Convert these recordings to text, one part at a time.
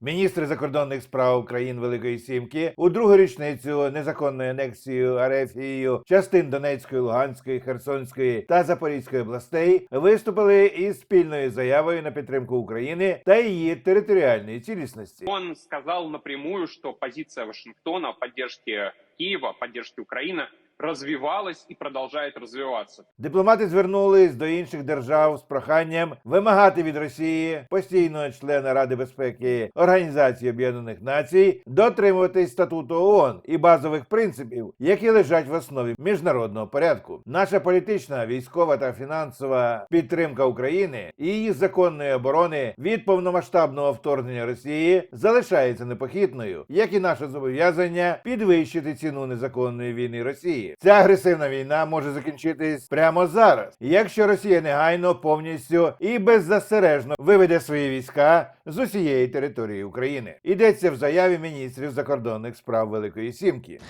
Міністри закордонних справ країн Великої Сімки у другу річницю незаконної анексії Арефією частин Донецької, Луганської, Херсонської та Запорізької областей виступили із спільною заявою на підтримку України та її територіальної цілісності. Он сказал напрямую, что позиция Вашингтона Киева, в поддержке Украины развивалась и продолжает развиваться. Дипломати звернулись до інших держав з проханням вимагати від Росії постійного члена Ради безпеки Організації Об'єднаних Націй дотримуватись статуту ООН і базових принципів, які лежать в основі міжнародного порядку. Наша політична, військова та фінансова підтримка України і її законної оборони від повномасштабного вторгнення Росії залишається непохитною, як і наше зобов'язання підвищити ціну незаконної війни Росії. Ця агресивна війна може закінчитись прямо зараз, якщо Росія негайно повністю і беззастережно виведе свої війська з усієї території України. Йдеться в заяві міністрів закордонних справ Великої Сімки.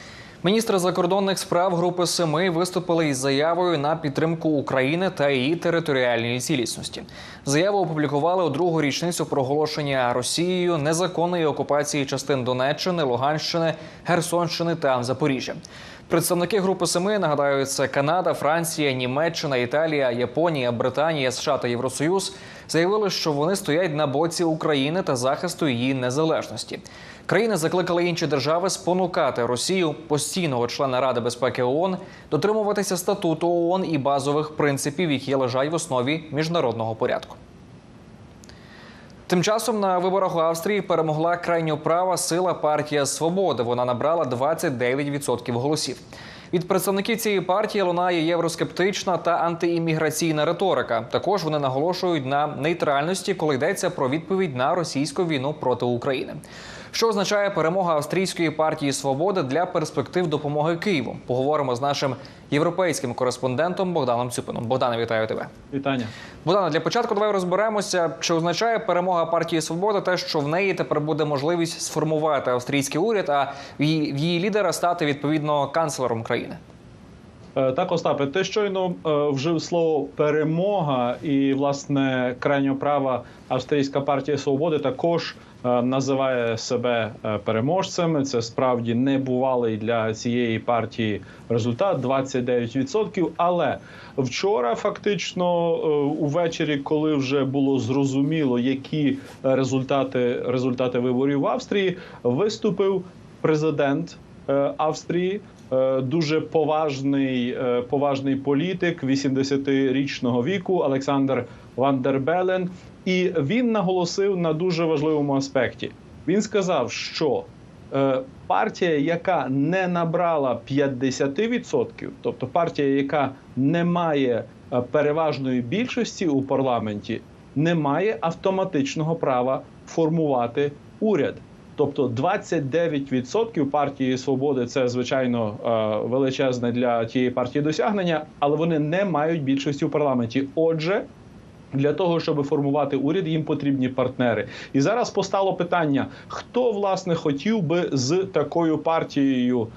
Міністри закордонних справ Групи Семи виступили із заявою на підтримку України та її територіальної цілісності. Заяву опублікували у другу річницю проголошення Росією незаконної окупації частин Донеччини, Луганщини, Херсонщини та Запоріжжя. Представники Групи Семи нагадаю, це Канада, Франція, Німеччина, Італія, Японія, Британія, США та Євросоюз заявили, що вони стоять на боці України та захисту її незалежності. Країни закликали інші держави спонукати Росію, постійного члена Ради безпеки ООН, дотримуватися статуту ООН і базових принципів, які лежать в основі міжнародного порядку. Тим часом на виборах у Австрії перемогла крайньоправа сила партія Свободи. Вона набрала 29% голосів. Від представників цієї партії лунає євроскептична та антиімміграційна риторика. Також вони наголошують на нейтральності, коли йдеться про відповідь на російську війну проти України. Що означає перемога австрійської партії Свобода для перспектив допомоги Києву? Поговоримо з нашим європейським кореспондентом Богданом Цюпином. Богдане, вітаю тебе. Вітання. Богдане, для початку давай розберемося, чи означає перемога партії Свобода те, що в неї тепер буде можливість сформувати австрійський уряд, а в її, лідера стати відповідно канцлером країни. Е, Так, Остапе, ти щойно е, вжив слово перемога, і власне крайньоправа австрійська партія свободи також е, називає себе переможцем. Це справді небувалий для цієї партії результат 29%. Але вчора, фактично, увечері, коли вже було зрозуміло, які результати результати виборів в Австрії, виступив президент Австрії. Е, Дуже поважний, е, поважний політик 80-річного віку Олександр Ван дер Белен, і він наголосив на дуже важливому аспекті. Він сказав, що е, партія, яка не набрала 50%, тобто партія, яка не має е, переважної більшості у парламенті, не має автоматичного права формувати уряд. Тобто 29% партії свободи це звичайно е, величезне для тієї партії досягнення, але вони не мають більшості у парламенті. Отже, для того, щоб формувати уряд, їм потрібні партнери. І зараз постало питання: хто власне хотів би з такою партією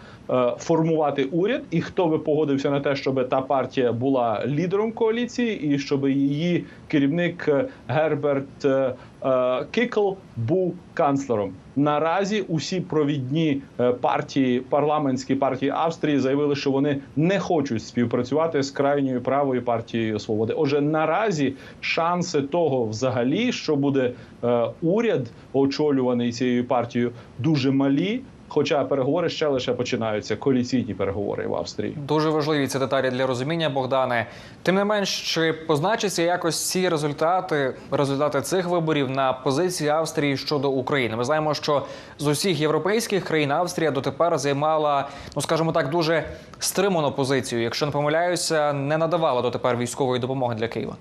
формувати уряд, і хто би погодився на те, щоб та партія була лідером коаліції, і щоб її керівник е, Герберт е, е, Кікл був канцлером. Наразі усі провідні е, партії, парламентські партії Австрії заявили, що вони не хочуть співпрацювати з крайньою правою партією свободи. Отже, наразі шанси того, взагалі, що буде е, уряд очолюваний цією партією, дуже малі. Хоча переговори ще лише починаються, коаліційні переговори в Австрії. Дуже важливі ці деталі для розуміння, Богдане. Тим не менш, чи позначаться якось ці результати, результати цих виборів на позиції Австрії щодо України? Ми знаємо, що з усіх європейських країн Австрія дотепер займала, ну скажімо так, дуже стриману позицію. Якщо не помиляюся, не надавала дотепер військової допомоги для Києва.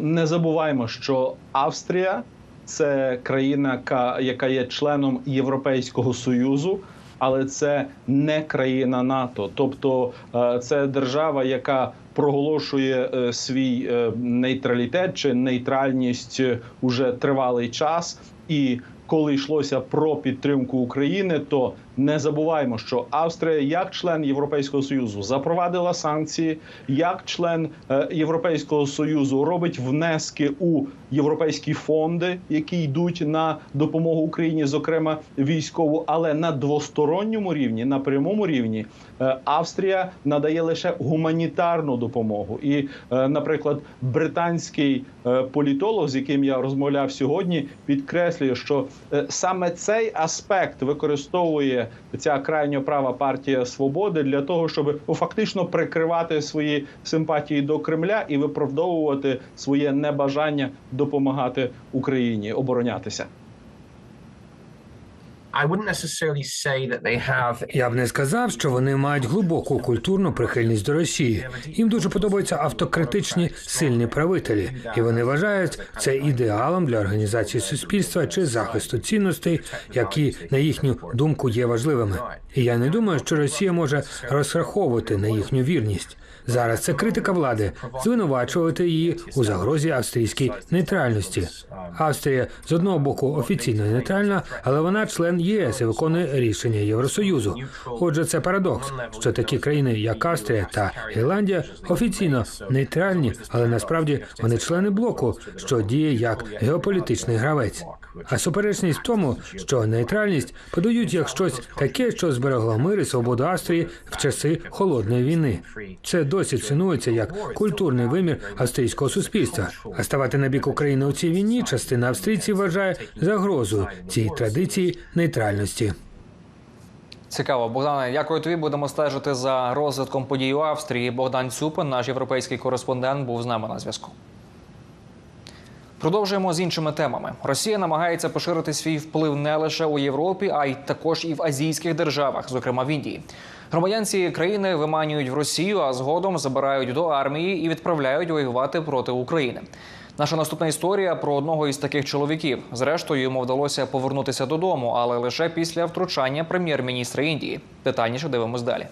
Не забуваємо, що Австрія це країна, яка- є членом Європейського союзу, але це не країна НАТО. Тобто е, це держава, яка проголошує е, свій е, нейтралітет чи нейтральність уже тривалий час. І коли йшлося про підтримку України, то не забуваємо, що Австрія, як член Європейського союзу, запровадила санкції, як член е, Європейського союзу робить внески у європейські фонди, які йдуть на допомогу Україні, зокрема військову, але на двосторонньому рівні, на прямому рівні, е, Австрія надає лише гуманітарну допомогу. І, е, наприклад, британський політолог, з яким я розмовляв сьогодні, підкреслює, що саме цей аспект використовує ця крайньо права партія свободи для того, щоб ну, фактично прикривати свої симпатії до Кремля і виправдовувати своє небажання допомагати Україні оборонятися. Я б не сказав, що вони мають глибоку культурну прихильність до Росії. Їм дуже подобаються автократичні сильні правителі, і вони вважають це ідеалом для організації суспільства чи захисту цінностей, які на їхню думку є важливими. І я не думаю, що Росія може розраховувати на їхню вірність. Зараз це критика влади, звинувачувати її у загрозі австрійській нейтральності. Австрія з одного боку офіційно нейтральна, але вона член ЄС і виконує рішення Євросоюзу. Отже, це парадокс, що такі країни, як Австрія та Ірландія, офіційно нейтральні, але насправді вони члени блоку, що діє як геополітичний гравець. А суперечність в тому, що нейтральність подають як щось таке, що зберегло мир і свободу Австрії в часи холодної війни. Це досі цінується як культурний вимір австрійського суспільства. А ставати на бік України у цій війні частина австрійців вважає загрозою цій традиції нейтральності. Цікаво, Богдане. Дякую тобі. Будемо стежити за розвитком подій у Австрії. Богдан Цюпин, наш європейський кореспондент, був з нами на зв'язку. Продовжуємо з іншими темами. Росія намагається поширити свій вплив не лише у Європі, а й також і в азійських державах, зокрема в Індії. Громадян цієї країни виманюють в Росію, а згодом забирають до армії і відправляють воювати проти України. Наша наступна історія про одного із таких чоловіків. Зрештою, йому вдалося повернутися додому, але лише після втручання прем'єр-міністра Індії. Детальніше дивимось далі.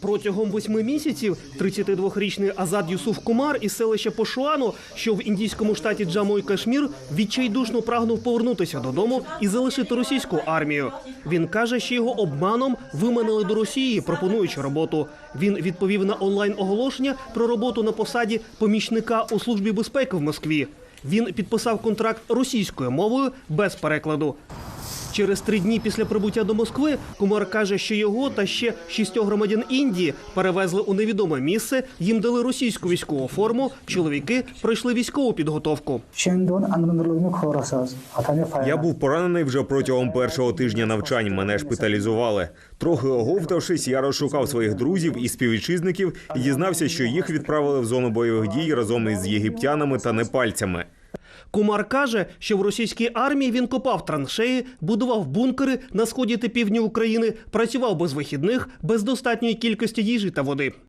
Протягом восьми місяців 32-річний Азад Юсуф Кумар із селища Пошуану, що в індійському штаті Джаму і Кашмір, відчайдушно прагнув повернутися додому і залишити російську армію. Він каже, що його обманом виманили до Росії, пропонуючи роботу. Він відповів на онлайн оголошення про роботу на посаді помічника у службі безпеки в Москві. Він підписав контракт російською мовою без перекладу. Через три дні після прибуття до Москви Кумар каже, що його та ще шістьох громадян Індії перевезли у невідоме місце. Їм дали російську військову форму. Чоловіки пройшли військову підготовку. Я був поранений вже протягом першого тижня навчань. Мене шпиталізували. Трохи оговтавшись, я розшукав своїх друзів і співвітчизників і дізнався, що їх відправили в зону бойових дій разом із єгиптянами та непальцями. Кумар каже, що в російській армії він копав траншеї, будував бункери на сході та півдні України, працював без вихідних, без достатньої кількості їжі та води.